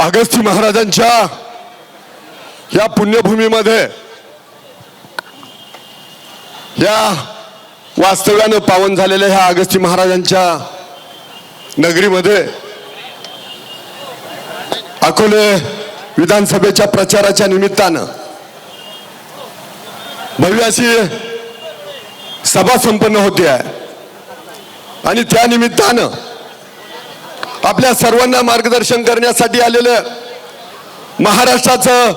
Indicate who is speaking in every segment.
Speaker 1: अगस्ती महाराजांच्या या पुण्यभूमीमध्ये या वास्तव्यानं पावन झालेल्या ह्या अगस्ती महाराजांच्या नगरीमध्ये अकोले विधानसभेच्या प्रचाराच्या निमित्तानं भव्य अशी सभा संपन्न होती आहे. आणि त्या निमित्तानं आपल्या सर्वांना मार्गदर्शन करण्यासाठी आलेलं महाराष्ट्राचं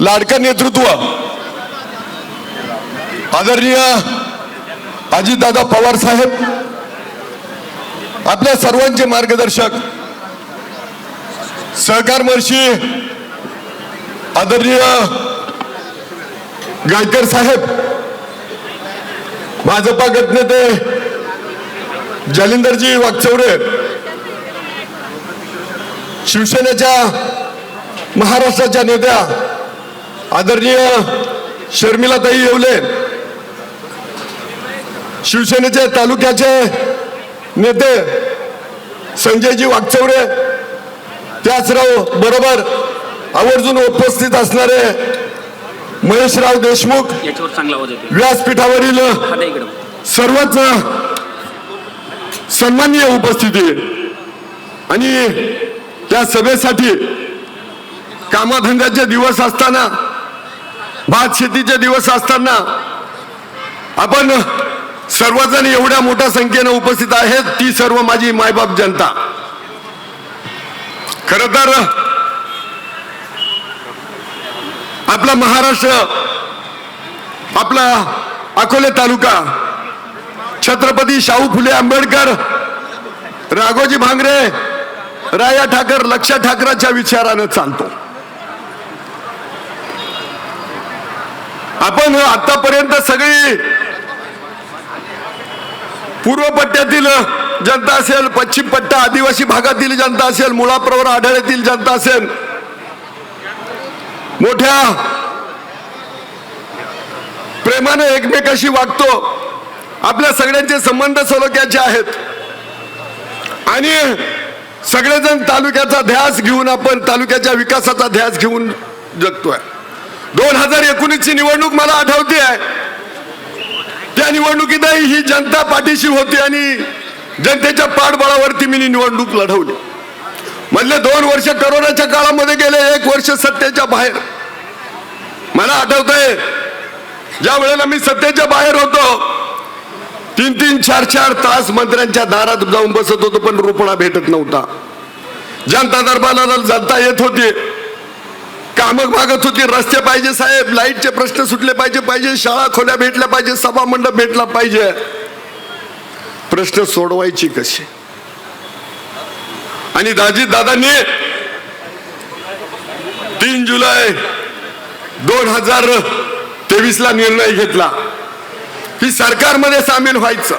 Speaker 1: लाडकं नेतृत्व आदरणीय अजितदादा पवार साहेब आपल्या सर्वांचे मार्गदर्शक सहकार महर्षी आदरणीय गायकर साहेब भाजपा गटनेते जालिंदरजी वागचौरे शिवसेनेच्या महाराष्ट्राच्या नेत्या आदरणीय शर्मिलाताई येवले शिवसेनेचे तालुक्याचे नेते संजयजी वागचौरे त्याचराव बरोबर आवर्जून उपस्थित असणारे महेशराव देशमुख व्यासपीठावरील सर्वच सन्माननीय उपस्थिती. आणि त्या सभेसाठी कामाधंद्याचे दिवस असताना भात शेतीचे दिवस असताना आपण सर्वजण एवढ्या मोठ्या संख्येनं उपस्थित आहेत ती सर्व माझी मायबाप जनता. खर तर आपला महाराष्ट्र आपला अकोले तालुका छत्रपती शाहू फुले आंबेडकर राघोजी भांगरे राया ठाकर लक्ष ठाकराच्या विचारानं चालतो. आपण आतापर्यंत सगळी पूर्व पट्ट्यातील जनता असेल पश्चिम पट्टा आदिवासी भागातील जनता असेल मुळाप्रवर आढळेतील जनता असेल मोठ्या प्रेमाने एकमेकाशी वागतो. आपल्या सगळ्यांचे संबंध सलोख्याचे आहेत. आणि सगळेजण तालुक्याचा ध्यास घेऊन आपण तालुक्याच्या विकासाचा ध्यास घेऊन जगतोय. दोन हजार एकोणीसची निवडणूक मला आठवते आहे. त्या निवडणुकीतही ही जनता पाठीशी होती आणि जनतेच्या पाठबळावरती मी निवडणूक लढवली. मधले दोन वर्ष करोनाच्या काळामध्ये गेले एक वर्ष सत्तेच्या बाहेर. मला आठवतंय ज्या वेळेला मी सत्तेच्या बाहेर होतो तीन तीन चार चार तास मंत्र्यांच्या दारात जाऊन बसत होतो पण रोपणा भेटत नव्हता. जनता दरबाराला जनता येत होती. कामक मागत होती. रस्ते पाहिजे साहेब लाईटचे प्रश्न सुटले पाहिजे पाहिजे शाळा खोल्या भेटल्या पाहिजे सभा मंडप भेटला पाहिजे. प्रश्न सोडवायची कशी? आणि दाजी दादांनी तीन जुलै दोन हजार तेवीस ला निर्णय घेतला. की सरकारमध्ये सामील व्हायचं.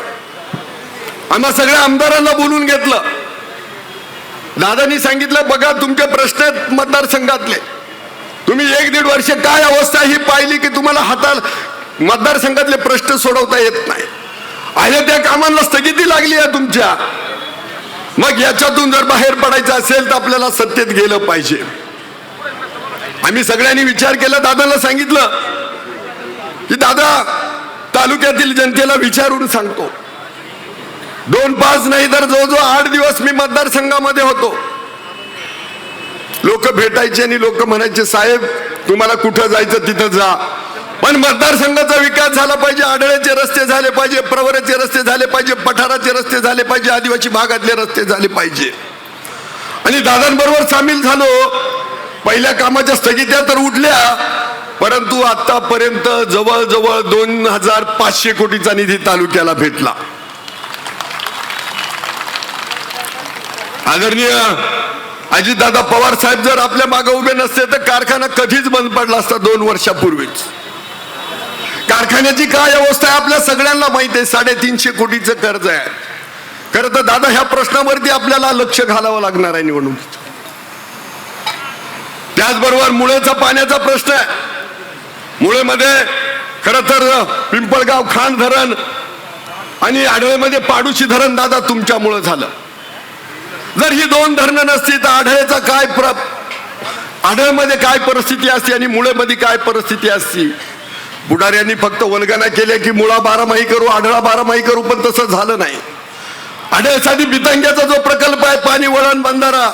Speaker 1: आम्हा सगळ्या आमदारांना बोलून घेतलं. दादानी सांगितलं बघा तुमचे प्रश्न आहेत मतदारसंघातले. तुम्ही एक दीड वर्ष काय अवस्था ही पाहिली की तुम्हाला हाताल मतदारसंघातले प्रश्न सोडवता येत नाही? आहे त्या कामांना स्थगिती लागली आहे तुमच्या. मग याच्यातून जर बाहेर पडायचं असेल तर आपल्याला सत्तेत गेलं पाहिजे. आम्ही सगळ्यांनी विचार केला दादाला सांगितलं की दादा तालुक्यातील जनतेला विचारून सांगतो. दोन पाच नाही तर जवळजवळ आठ दिवस मी मतदारसंघामध्ये होतो. लोक भेटायचे आणि लोक म्हणायचे साहेब तुम्हाला कुठं जायचं तिथं जा. पण मतदारसंघाचा विकास झाला पाहिजे आडळ्याचे रस्ते झाले पाहिजे प्रवरेचे रस्ते झाले पाहिजे पठाराचे रस्ते झाले पाहिजे आदिवासी भागातले रस्ते झाले पाहिजे. आणि दादांबरोबर सामील झालो. पहिल्या कामाच्या स्थगित्या तर उठल्या. परंतु आतापर्यंत जवळजवळ दोन हजार पाचशे कोटीचा निधी तालुक्याला भेटला. आदरणीय अजितदादा पवार साहेब जर आपल्या मागे उभे नसते तर कारखाना कधीच बंद पडला असता दोन वर्षापूर्वीच. कारखान्याची काय अवस्था आहे आपल्या सगळ्यांना माहिती आहे साडेतीनशे कोटीचं कर्ज आहे. खरं तर दादा ह्या प्रश्नावरती आपल्याला लक्ष घालावं लागणार आहे निवडणुकीत. त्याचबरोबर मुळेचा पाण्याचा प्रश्न आहे. मुळेमध्ये खर तर पिंपळगाव खान धरण आणि आढळेमध्ये पाडूशी धरण दादा तुमच्यामुळं झालं. जर ही दोन धरणं नसती तर आढळेचा काय प्र आढळमध्ये काय परिस्थिती असते आणि मुळेमध्ये काय परिस्थिती असती? बुडाऱ्यांनी फक्त वल्गना केल्या की मुळा बारामाही करू आढळा बारामाही करू पण तसं झालं नाही. आढळसाठी बितंग्याचा जो प्रकल्प आहे पाणी वळण बंधारा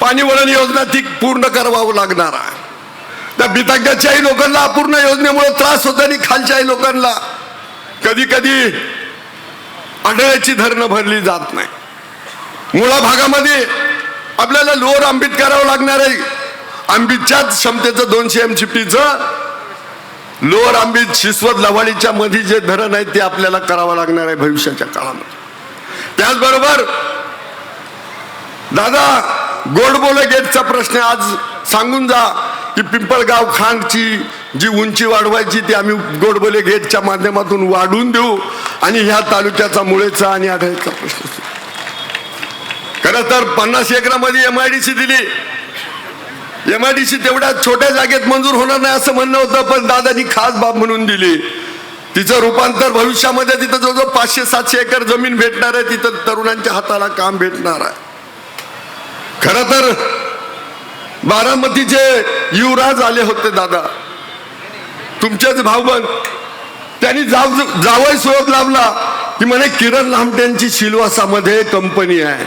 Speaker 1: पाणी वळण योजना ती पूर्ण करावं लागणार आहे. त्या बितंग्याच्याही लोकांना अपूर्ण योजनेमुळे त्रास होतो आणि खालच्याही लोकांना कधी कधी आढळ्याची धरणं भरली जात नाही. मुळा भागामध्ये आपल्याला लोअर आंबीत करावं लागणार आहे. आंबीच्याच क्षमतेचं दोनशे एम पीचं लोअर आंबीत शिस्वत लवाडीच्या मध्ये जे धरण आहे ते आपल्याला करावं लागणार आहे भविष्याच्या काळामध्ये. त्याचबरोबर दादा गोडबोले गेटचा प्रश्न आज सांगून जा. ती पिंपळगाव खांगची जी उंची वाढवायची ती आम्ही गोडबोले गेटच्या माध्यमातून वाढून देऊ. आणि ह्या तालुक्याचा मुळेचा आणि आढळचा प्रश्न खरं तर पन्नास एकरामध्ये एम आय डी सी दिली. एम आय डी सी तेवढ्या छोट्या जागेत मंजूर होणार नाही असं म्हणणं होतं पण दादानी खास बाब म्हणून दिली. तिचं रूपांतर भविष्यामध्ये तिथं जवळजवळ पाचशे सातशे एकर जमीन भेटणार आहे तिथं तरुणांच्या हाताला काम भेटणार आहे. खरं तर बारामतीचे युवराज आले होते दादा तुमचेच भाऊबन त्यांनी जाव जावई शोध लावला की म्हणे किरण लांबट्यांची शिलवासामध्ये कंपनी आहे.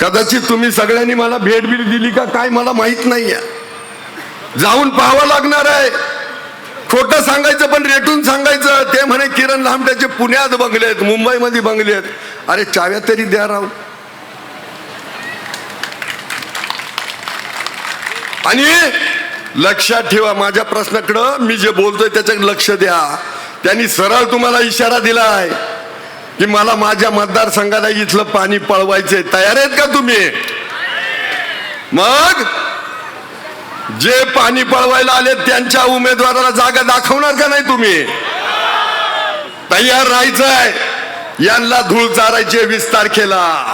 Speaker 1: कदाचित तुम्ही सगळ्यांनी मला भेट बिट दिली का काय मला माहीत नाही जाऊन पाहावं लागणार आहे. खोटं सांगायचं पण रेटून सांगायचं. ते म्हणे किरण लामट्याचे पुण्यात बंगले आहेत मुंबईमध्ये बंगले आहेत अरे चाव्या तरी द्या राव. आणि लक्षात ठेवा माझ्या प्रश्नाकडं मी जे बोलतोय त्याच्याकडे लक्ष द्या. त्यांनी सरळ तुम्हाला इशारा दिलाय की मला माझ्या मतदारसंघाला इथलं पाणी पळवायचंय. तयार आहेत का तुम्ही? मग जे पाणी पळवायला आले त्यांच्या उमेदवाराला जागा दाखवणार का नाही तुम्ही? तयार राहायचंय. यांना धूळ चारायचे वीस तारखेला.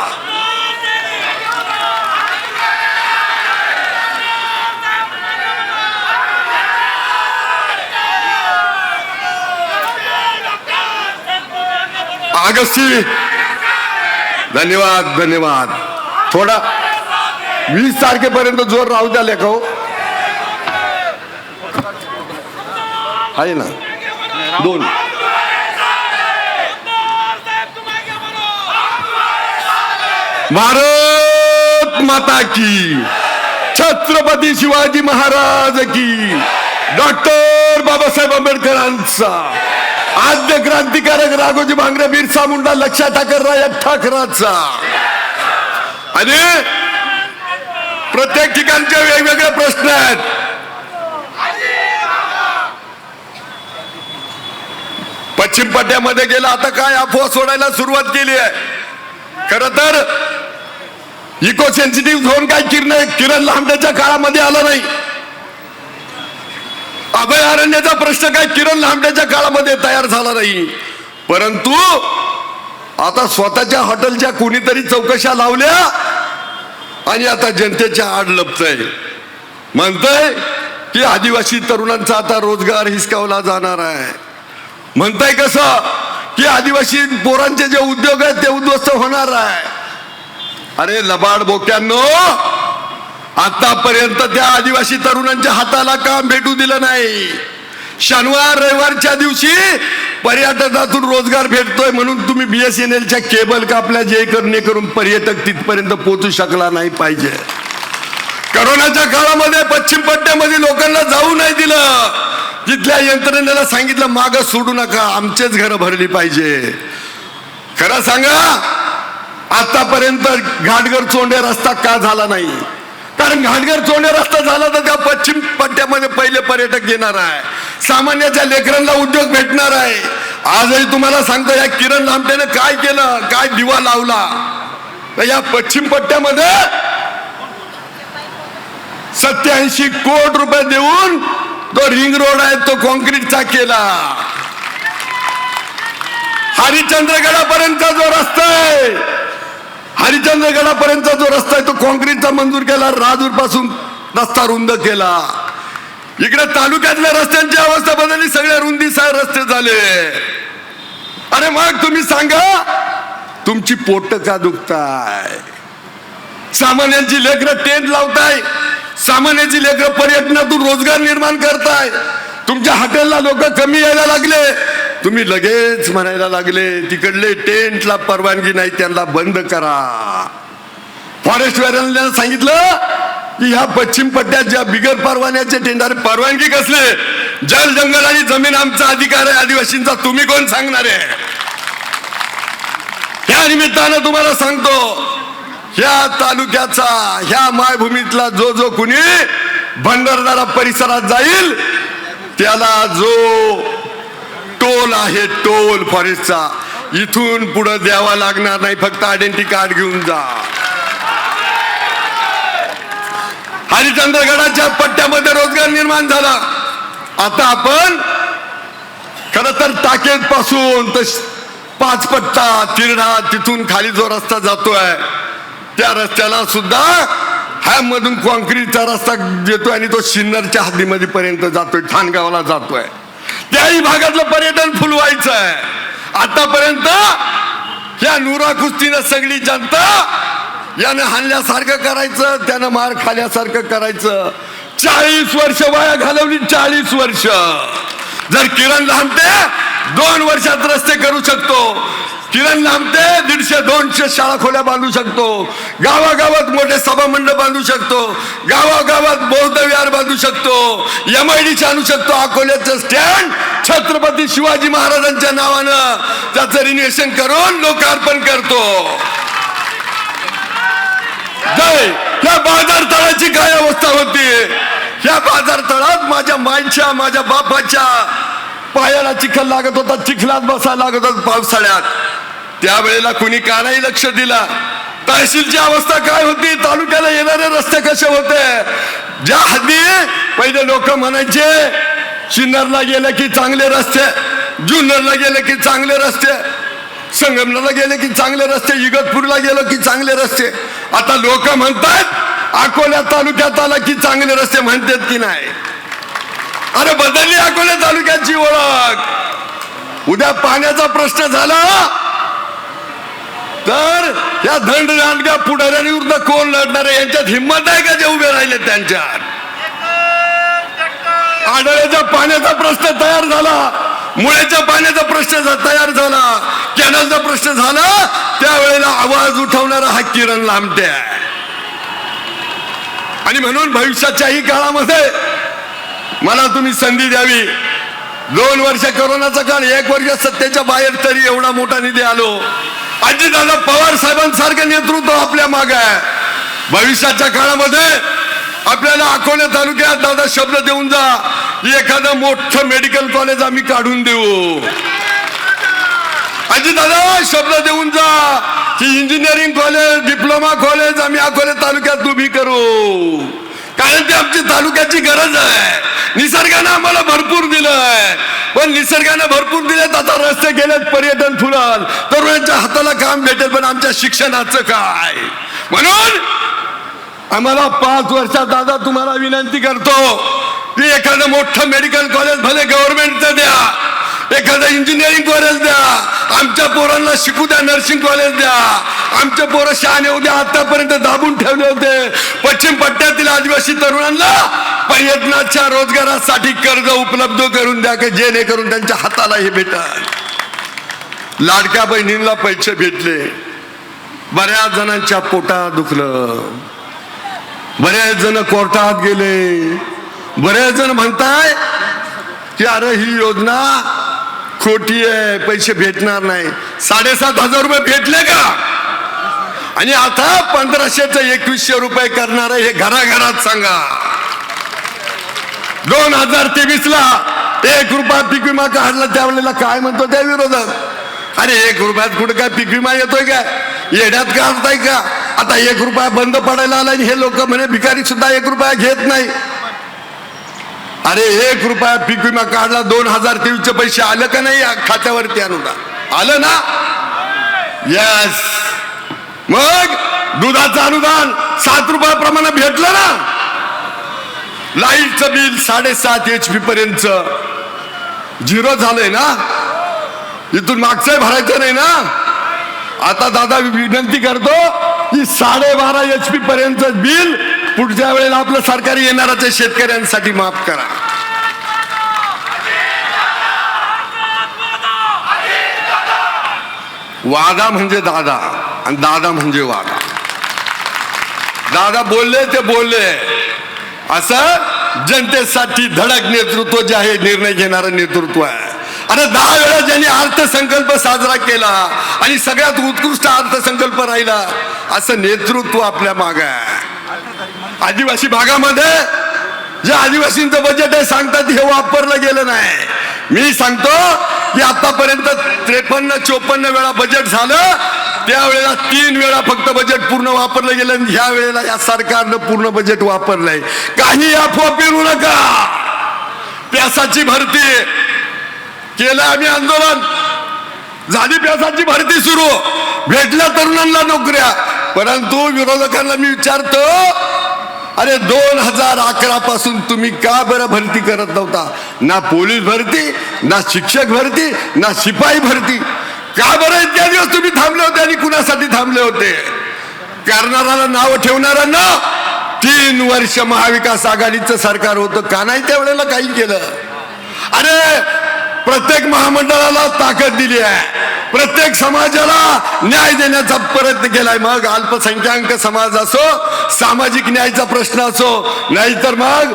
Speaker 1: आगस्ती धन्यवाद धन्यवाद थोडा वीस तारखेपर्यंत जोर राहू द्या लेखो आहे ना दोन भारत माता की छत्रपती शिवाजी महाराज की डॉक्टर बाबासाहेब आंबेडकरांचा आद्य क्रांतिकारक राघोजी भांगरे बिरसा मुंडा लक्षात ठाकरराय ठाकराचा. आणि प्रत्येक ठिकाणचे वेगवेगळे प्रश्न आहेत. पश्चिम पट्ट्यामध्ये गेला आता काय अफवा सोडायला सुरुवात केली आहे? खर तर इको सेन्सिटिव्ह झोन काय किरण किरण लांबड्याच्या काळामध्ये आला नाही. अभयारण्याचा प्रश्न काय? किरण लांबड्याच्या काळामध्ये तयार झाला नाही. परंतु आता स्वतःच्या हॉटेलच्या कोणीतरी चौकशा लावल्या आणि आता जनतेच्या आड लपतय. म्हणतय की आदिवासी तरुणांचा आता रोजगार हिसकावला जाणार आहे. म्हणताय कसं की आदिवासी पोरांचे जे उद्योग आहेत ते उद्ध्वस्त होणार आहे. अरे लबाड बोक्यांनो आतापर्यंत त्या आदिवासी तरुणांच्या हाताला काम भेटू दिलं नाही. शनिवार रविवारच्या दिवशी पर्यटनातून रोजगार भेटतोय म्हणून तुम्ही बीएसएनएलच्या केबल कापल्या जे करणे करून पर्यटक तिथपर्यंत पोहोचू शकला नाही पाहिजे. करोनाच्या काळामध्ये पश्चिम पट्ट्यामध्ये लोकांना जाऊ नाही दिलं. तिथल्या यंत्रणेला सांगितलं माग सोडू नका आमचेच घर भरली पाहिजे. खरं सांगा आतापर्यंत घाटघर चोंडे रस्ता का झाला नाही? कारण घाटघर चोंडे रस्ता झाला तर त्या पश्चिम पट्ट्यामध्ये पहिले पर्यटक येणार आहे. सामान्याच्या लेकरांना उद्योग भेटणार आहे. आजही तुम्हाला सांगतो या किरण लामटेने काय केलं काय दिवा लावला? तर या पश्चिम पट्ट्यामध्ये सत्याऐंशी कोट रुपये देऊन तो रिंग रोड आहे तो कॉन्क्रीटचा केला. हरिश्चंद्रगडापर्यंतचा जो रस्ता आहे हरिश्चंद्रगडापर्यंतचा जो रस्ता आहे तो कॉन्क्रीटचा मंजूर केला राजूरपासून रस्ता रुंद केला. इकडे तालुक्यातल्या रस्त्यांची अवस्था बदलली रुंदी साहेब रस्ते झाले. अरे मग तुम्ही सांगा तुमची पोट का दुखताय? सामान्यांची लेकरं टेंट लावताय. सामान्याची लेकर पर्यटनातून रोजगार निर्माण करताय. तुमच्या हॉटेलला लोक कमी यायला लागले. तुम्ही लगेच म्हणायला लागले तिकडले टेंटला परवानगी नाही त्यांना बंद करा. फॉरेस्ट वाल्यांना सांगितलं की ह्या पश्चिम पट्ट्यात ज्या बिगर परवान्याचे टेंडर परवानगी कसले? जल जंगल आणि जमीन आमचा अधिकार आहे आदिवासींचा. तुम्ही कोण सांगणार आहे? या निमित्तानं तुम्हाला सांगतो ह्या तालुक्याचा ह्या मायभूमीतला जो जो कुणी भंडारदारा परिसरात जाईल त्याला जो टोल आहे टोल फॉरेस्टचा. इथून पुढे द्यावा लागणार नाही फक्त आयडेंटिटी कार्ड घेऊन जा. हरिचंद्रगडाच्या पट्ट्यामध्ये रोजगार निर्माण झाला. आता आपण खर तर टाकेत पासून तर पाच पट्टा तिरडा तिथून खाली जो रस्ता जातोय त्या रस्त्याला सुद्धा ह्या मधून कॉन्क्रीटचा रस्ता येतोय आणि तो सिन्नरच्या हद्दीमध्ये पर्यंत जातोय ठाणगावला जातोय. त्याही भागातलं पर्यटन फुलवायचं आहे आतापर्यंत या नुरा कुस्तीनं सगळी जनता यानं हाणल्यासारखं करायचं त्यानं मार खाल्यासारखं करायचं. चाळीस वर्ष वाया घालवली चाळीस वर्ष. जर किरण लहानते दोन वर्षात रस्ते करू शकतो. किरण लांबते दीडशे दोनशे शाळा खोल्या बांधू शकतो. गावागावात मोठे सभामंडल बांधू शकतो. गावागावात बौद्ध विहार बांधू शकतो. एम आय डी आणू शकतो. अकोल्याचं स्टँड छत्रपती शिवाजी महाराजांच्या नावानं. त्याचं रिन्युएशन करून लोकार्पण करतो. जय! या बाजार तळाची काय अवस्था होती? या बाजार तळात माझ्या माईच्या माझ्या बापाच्या पायाला चिखल लागत होता. चिखलात बसायला लागत होता पावसाळ्यात. त्यावेळेला कुणी का नाही लक्ष दिला तहसीलची अवस्था काय होती? तालुक्याला येणारे रस्ते कसे होते? ज्या हद्दी पहिले लोक म्हणायचे सिन्नरला गेले की चांगले रस्ते जुन्नरला गेले की चांगले रस्ते संगमला गेले की चांगले रस्ते इगतपूरला गेलो की चांगले रस्ते. आता लोक म्हणतात अकोल्या तालुक्यात आला की चांगले रस्ते म्हणतात की नाही? अरे बदलली अकोल्या तालुक्याची ओळख. उद्या पाण्याचा प्रश्न झाला तर या धंड रांडग्या पुढाऱ्यांविरुद्ध कोण लढणार आहे? यांच्यात हिंमत आहे का जे उभे राहिले त्यांच्यात? आडळ्याच्या पाण्याचा प्रश्न तयार झाला. मुळ्याच्या पाण्याचा प्रश्न तयार झाला. कॅनलचा प्रश्न झाला. त्यावेळेला आवाज उठवणारा हा किरण लांबटे आहे. आणि म्हणून भविष्याच्याही काळामध्ये मला तुम्ही संधी द्यावी. दोन वर्ष कोरोनाचा काळ एक वर्ष सत्तेच्या बाहेर तरी एवढा मोठा निधी आलो. अजितदादा दादा पवार साहेबांसारखं नेतृत्व आपल्या माग आहे. भविष्याच्या काळामध्ये आपल्याला अकोले तालुक्यात दादा शब्द देऊन जा एखादं मोठं मेडिकल कॉलेज आम्ही काढून देऊ. अजितदादा दादा शब्द देऊन जा की इंजिनिअरिंग कॉलेज डिप्लोमा कॉलेज आम्ही अकोले तालुक्यात उभी करू. कारण ते आमची तालुक्याची गरज आहे. निसर्गानं आम्हाला भरपूर दिलंय पण निसर्गानं भरपूर दिले आता रस्ते गेलेत पर्यटन फुलाल तरुणांच्या हाताला काम भेटेल पण आमच्या शिक्षणाचं काय? म्हणून आम्हाला पाच वर्षात दादा तुम्हाला विनंती करतो की एखादं मोठं मेडिकल कॉलेज भले गव्हर्नमेंटचं द्या एखादं इंजिनिअरिंग कॉलेज द्या आमच्या पोरांना शिकू द्या नर्सिंग कॉलेज द्या. आमचे पोरं शहाणे उद्या आतापर्यंत दाबून ठेवले होते. पश्चिम पट्ट्यातील आदिवासी तरुणांना पर्यटनाच्या रोजगारासाठी कर्ज उपलब्ध करून द्या की जेणेकरून त्यांच्या हाताला हे भेटल. लाडक्या बहिणींना पैसे भेटले. बऱ्याच जणांच्या पोटात दुखलं. बरेच जण कोर्टात गेले. बरेच जण म्हणताय की अरे ही योजना खोटी आहे पैसे भेटणार नाही. साडेसात हजार रुपये भेटले का? आणि आता पंधराशेच एकवीसशे रुपये करणार हे घराघरात सांगा. दोन हजार तेवीस ला एक रुपया पीक विमा काढला त्यावेळेला काय म्हणतो त्या विरोधात अरे एक रुपयात कुठं काय पीक विमा येतोय का? येण्यात काढताय का? आता एक रुपया बंद पडायला आला आणि हे लोक म्हणे भिकारी सुद्धा एक रुपया घेत नाही. अरे एक रुपया पीक विमा काढला दोन हजार तेवीस चे पैसे आलं का नाही या खात्यावरती अनुदान? आलं ना? यस मग दुधाचं अनुदान सात रुपयाप्रमाणे भेटलं ना? लाईटचं बिल साडेसात एच पी पर्यंत. झिरो झालंय ना? इथून मागचंही भरायचं नाही ना? आता दादा विनंती करतो की साडेबारा एच पी पर्यंत बिल पुढच्या वेळेला आपलं सरकारी येणारच आहे शेतकऱ्यांसाठी माफ करा. वादा म्हणजे दादा आणि दादा म्हणजे वादा दादा बोलले ते बोलले. असं जनतेसाठी धडक नेतृत्व जे आहे निर्णय घेणारं नेतृत्व आहे. अरे दहा वेळा ज्यांनी अर्थसंकल्प साजरा केला आणि सगळ्यात उत्कृष्ट अर्थसंकल्प राहिला असं नेतृत्व आपल्या माग आहे. आदिवासी भागामध्ये जे आदिवासींचं बजेट आहे सांगतात हे वापरलं गेलं नाही. मी सांगतो की आतापर्यंत त्रेपन्न चोपन्न वेळा बजेट झालं. त्यावेळेला तीन वेळा फक्त बजेट पूर्ण वापरलं गेलं आणि ह्या वेळेला या सरकारनं पूर्ण बजेट वापरलंय. काही अफवा पेरू नका. प्यासाची भरती. केलं आम्ही आंदोलन. झाली प्यासाची भरती सुरू. भेटल्या तरुणांना नोकऱ्या. परंतु विरोधकांना मी विचारतो अरे दोन हजार अकरा पासून तुम्ही का बरं भरती करत नव्हता? ना पोलीस भरती ना शिक्षक भरती ना शिपाई भरती. का बरं इतक्या दिवस तुम्ही थांबले होते आणि कुणासाठी थांबले होते? करणाऱ्याला नाव ठेवणाऱ्यांना? तीन वर्ष महाविकास आघाडीचं सरकार होतं का नाही त्यावेळेला काही केलं? अरे प्रत्येक महामंडळाला ताकद दिली आहे. प्रत्येक समाजाला न्याय देण्याचा प्रयत्न केलाय. मग अल्पसंख्याक समाज असो सामाजिक न्यायाचा प्रश्न असो नाहीतर मग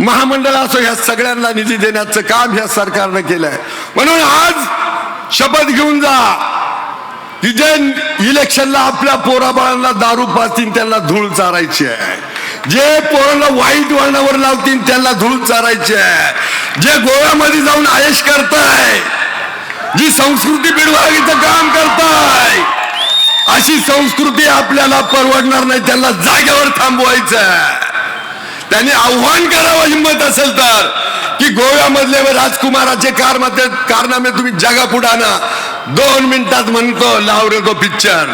Speaker 1: महामंडळ असो ह्या सगळ्यांना निधी देण्याचं काम ह्या सरकारनं केलंय. म्हणून आज शपथ घेऊन जा. की जे इलेक्शनला आपल्या पोराबाळांना दारू पाजतील त्यांना धूळ चारायची आहे. जे पोरांना वाईट वळणावर लावतील त्यांना धूळ चारायची आहे. जे गोव्यामध्ये जाऊन आयश करताय जी संस्कृती बिडवागीचं काम करताय अशी संस्कृती आपल्याला परवडणार नाही त्यांना जागेवर थांबवायचं त्यांनी आव्हान करावं हिंमत असेल तर की गोव्यामधले राजकुमाराचे राजकुमाराचे कारमध्ये कारनामे तुम्ही जगापुढे आणा. दोन मिनिटात म्हणतो लाव रे तो पिक्चर.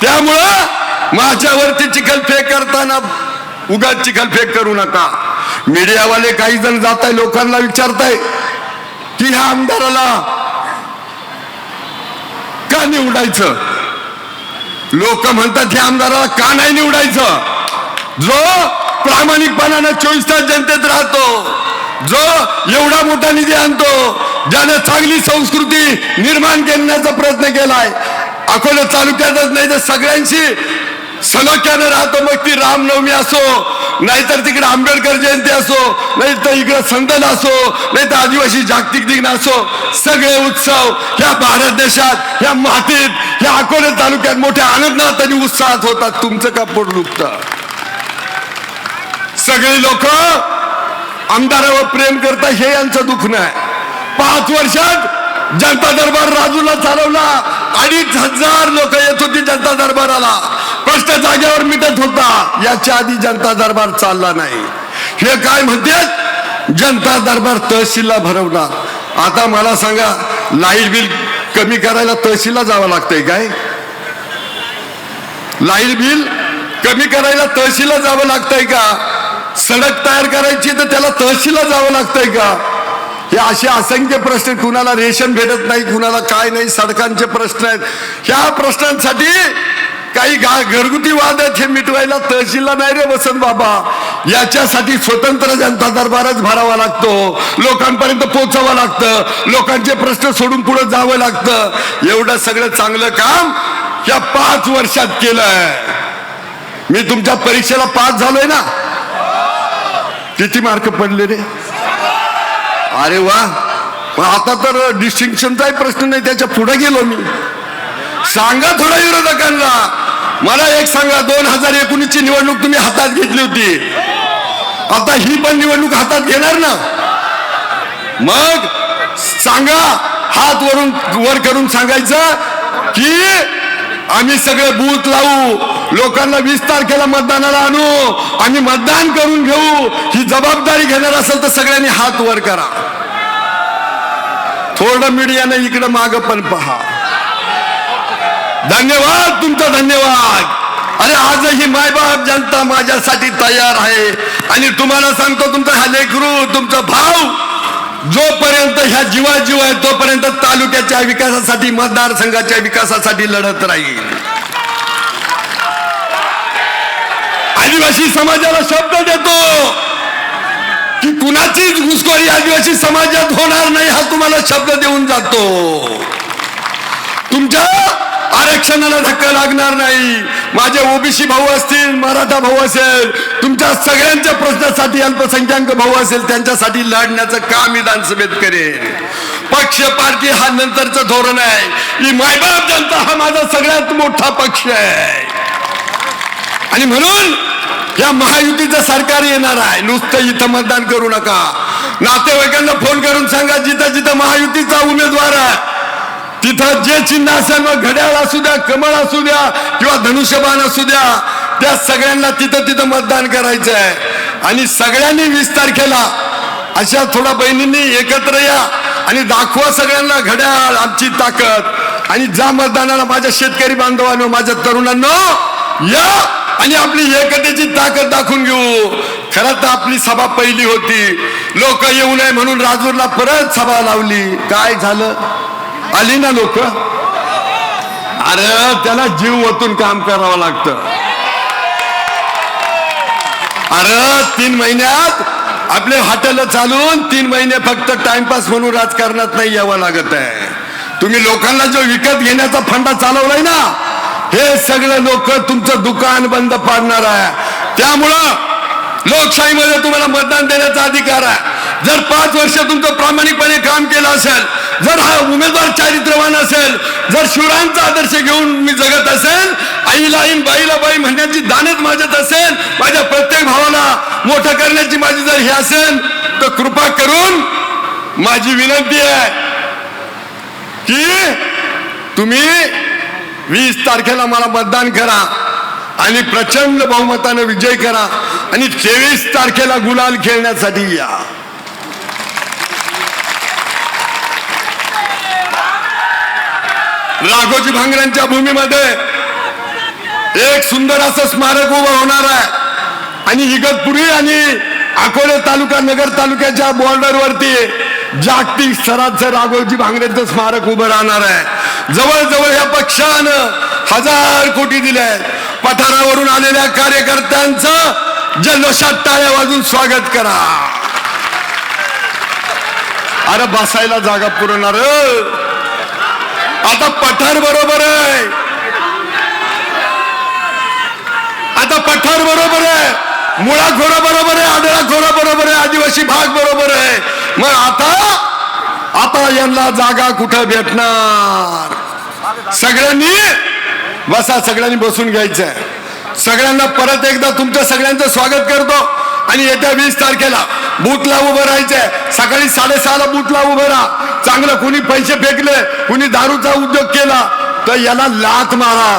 Speaker 1: त्यामुळं माझ्यावरती चिखलफेक करताना उगाच चिखलफेक करू नका. मीडियावाले काही जण जात आहे लोकांना विचारताय की ह्या आमदाराला का निवडायचं? लोक म्हणतात ह्या आमदाराला का नाही निवडायचं? जो प्रामाणिकपणानं चोवीस तास जनतेत राहतो जो एवढा मोठा निधी आणतो ज्याने चांगली संस्कृती निर्माण करण्याचा प्रयत्न केलाय अकोला तालुक्यातच नाही तर सगळ्यांशी सलोख्यानं राहतो मग ती रामनवमी असो नाहीतर तिकडे आंबेडकर जयंती असो नाहीतर इकडे संदन असो नाहीतर आदिवासी जागतिक दिन असो सगळे उत्सव ह्या भारत देशात ह्या मातीत ह्या अकोले तालुक्यात मोठ्या आनंदात आणि उत्साहात होतात. तुमचं का पोट दुखतं? सगळे लोक आमदारावर प्रेम करतात हे यांचं दुःख नाही पाच वर्षात जनता दरबार राजूला चालवला. अडीच हजार लोक येत होती जनता दरबाराला. प्रश्न जागेवर मिटत होता. याच्या आधी जनता दरबार चालला नाही. हे काय म्हणतात जनता दरबार तहसीलला भरवणार. आता मला सांगा लाइट बिल कमी करायला तहसीलला जावं लागतंय काय? लाइट बिल कमी करायला तहसीलला जावं लागतंय का? सडक तयार करायची तर त्याला तहसीलला जावं लागतंय का? हे असे असंख्य प्रश्न कुणाला रेशन भेटत नाही कुणाला काय नाही सडकांचे प्रश्न आहेत. ह्या प्रश्नांसाठी काही गा घरगुती वाद आहेत हे मिटवायला तहसीलला नाही रे वसंत बाबा. याच्यासाठी स्वतंत्र जनता दरबारच भरावा लागतो. लोकांपर्यंत पोचावं लागतं. लोकांचे प्रश्न सोडून पुढे जावं लागतं. एवढं सगळं चांगलं काम या पाच वर्षात केलंय. मी तुमच्या परीक्षेला पास झालोय ना? किती मार्क पडले रे? अरे वा. पण आता तर डिस्टिंक्शनचाही प्रश्न नाही त्याच्या पुढे गेलो मी. सांगा थोडा विरोधकांना. मला एक सांगा दोन हजार एकोणीस ची निवडणूक तुम्ही हातात घेतली होती. आता ही पण निवडणूक हातात घेणार ना? मग सांगा हात वरून वर करून सांगायचं की आम्ही सगळे बूथ लावू लोकांना वीस तारखेला मतदानाला आणू आम्ही मतदान करून घेऊ. ही जबाबदारी घेणार असेल तर सगळ्यांनी हात वर करा. थोडं मीडियानं इकडं माग पण पहा. धन्यवाद तुमचा धन्यवाद. अरे आजही मायबाप जनता माझ्यासाठी तयार आहे. आणि तुम्हाला सांगतो तुमचा हा लेखरू तुमचा भाव जोपर्यंत ह्या जीवा जीव आहे तोपर्यंत तालुक्याच्या विकासासाठी मतदारसंघाच्या विकासासाठी लढत राहील. आदिवासी समाजाला शब्द देतो की कुणाचीच घुसखोरी आदिवासी समाजात होणार नाही हा तुम्हाला शब्द देऊन जातो. तुमच्या आरक्षणाला धक्का लागणार नाही. माझे ओबीसी भाऊ असतील मराठा भाऊ असेल तुमच्या सगळ्यांच्या प्रश्नासाठी अल्पसंख्याक भाऊ असेल त्यांच्यासाठी लढण्याचं काम विधानसभेत करेन. पक्ष पार्टी हा नंतरचं धोरण आहे. ही मायबाप जनता हा माझा सगळ्यात मोठा पक्ष आहे. आणि म्हणून या महायुतीचं सरकार येणार आहे. नुसतं इथं मतदान करू नका. नातेवाईकांना फोन करून सांगा जिथं जिथं महायुतीचा उमेदवार आहे तिथं जे चिन्ह असेल मग घड्याळ असू द्या कमळ असू द्या किंवा धनुष्यबाण असू द्या त्या सगळ्यांना तिथं तिथं मतदान करायचं आहे आणि सगळ्यांनी वीस तारखेला अशा थोडा बहिणींनी एकत्र या आणि दाखवा सगळ्यांना घड्याळ आमची ताकद. आणि जा मतदानाला माझ्या शेतकरी बांधवांनो माझ्या तरुणांनो या आणि आपली एकतेची ताकद दाखवून घेऊ. खरं तर आपली सभा पहिली होती. लोक येऊ नये म्हणून राजूरला परत सभा लावली. काय झालं? आली ना लोक? अरे त्याला जीव ओतून काम करावं लागतं. अरे तीन महिन्यात आपले हॉटेल चालून तीन महिने फक्त टाइमपास म्हणून राजकारणात नाही यावं लागत आहे. तुम्ही लोकांना जो विकत घेण्याचा फंडा चालवलाय ना हे सगळे लोक तुमचं दुकान बंद पाडणार आहे. त्यामुळं लोकशाहीमध्ये तुम्हाला मतदान देण्याचा अधिकार आहे. जर पाच वर्ष तुमचं प्रामाणिकपणे काम केलं असेल जर हा उमेदवार चारित्र्यवान असेल जर शिवरायांचा आदर्श घेऊन मी जगत असेल आईला आईन बाईला बाई म्हणण्याची दानत माझ्यात असेल माझ्या प्रत्येक भावाला मोठं करण्याची माझी जर हे असेल तर कृपा करून माझी विनंती आहे की तुम्ही वीस तारखेला मला मतदान करा आणि प्रचंड बहुमतानं विजय करा आणि तेवीस तारखेला गुलाल खेळण्यासाठी या. राघोजी भांगऱ्यांच्या भूमीमध्ये एक सुंदर असं स्मारक उभं होणार आहे. आणि इगतपुरी आणि अकोले तालुका नगर तालुक्याच्या बॉर्डरवरती जागतिक स्तराचं राघोजी भांगरेचं स्मारक उभं राहणार आहे. जवळजवळ या पक्षानं हजार कोटी दिले. पठारावरून आलेल्या कार्यकर्त्यांचं जल्लोषात टाळ्या वाजून स्वागत करा. अरे बसायला जागा पुरवणार आता पठार बरोबर आहे. आता पठार बरोबर आहे. मुळा खोरा बरोबर आहे आदळा खोरा बरोबर आहे आदिवासी भाग बरोबर आहे. मग आता आता यांना जागा कुठं भेटणार? सगळ्यांनी बसा सगळ्यांनी बसून घ्यायचंय. सगळ्यांना परत एकदा तुमचं सगळ्यांचं स्वागत करतो. आणि येत्या वीस तारखेला बूथला उभं राहायचंय. सकाळी साडेसहाला बूथला उभं राहा. चांगलं कुणी पैसे फेकले कुणी दारूचा उद्योग केला तर याला लात मारा.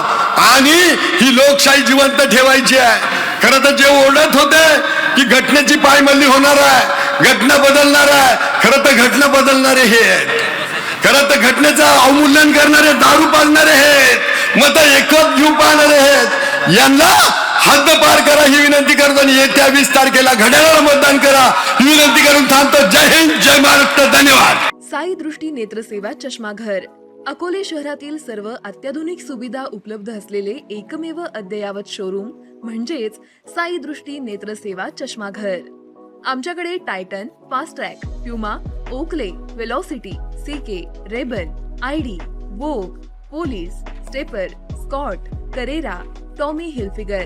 Speaker 1: आणि ही लोकशाही जिवंत ठेवायची आहे. खरं तर जे ओढत होते की घटनेची पायमल्ली होणार आहे घटना बदलणार आहे. खरं तर घटना बदलणारे हे आहेत. खरं तर घटनेचं अवमूल्यन करणारे दारू पाजणारे आहेत. मत एकच जीव पाहणारे आहेत. यांना हद्द पार करा ही विनंती करतो आणि येत्या वीस तारखेला घड्याळाला मतदान करा. ही विनंती करून थांबतो. जय हिंद जय महाराष्ट्र धन्यवाद.
Speaker 2: साई दृष्टी नेत्रसेवा चष्माघर अकोले शहरातील सर्व अत्याधुनिक सुविधा उपलब्ध असलेले एकमेव अद्ययावत शोरूम म्हणजेच साई दृष्टी नेत्रसेवा चष्माघर आमच्याकडे Titan Fastrack Puma Oakley Velocity CK Rayban ID Vogue Police Stepper Scott Carrera Tommy Hilfiger